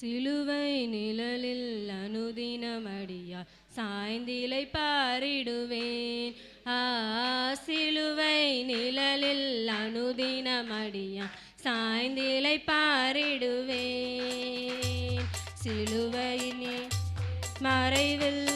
சிலுவை நிழலில் அனுதினமடியா சாய்ந்திலை பாரிடுவேன். ஆ சிலுவை நிழலில் அனுதினமடியா சாய்ந்திலை பாரிடுவேன். சிலுவையினே மறைவில்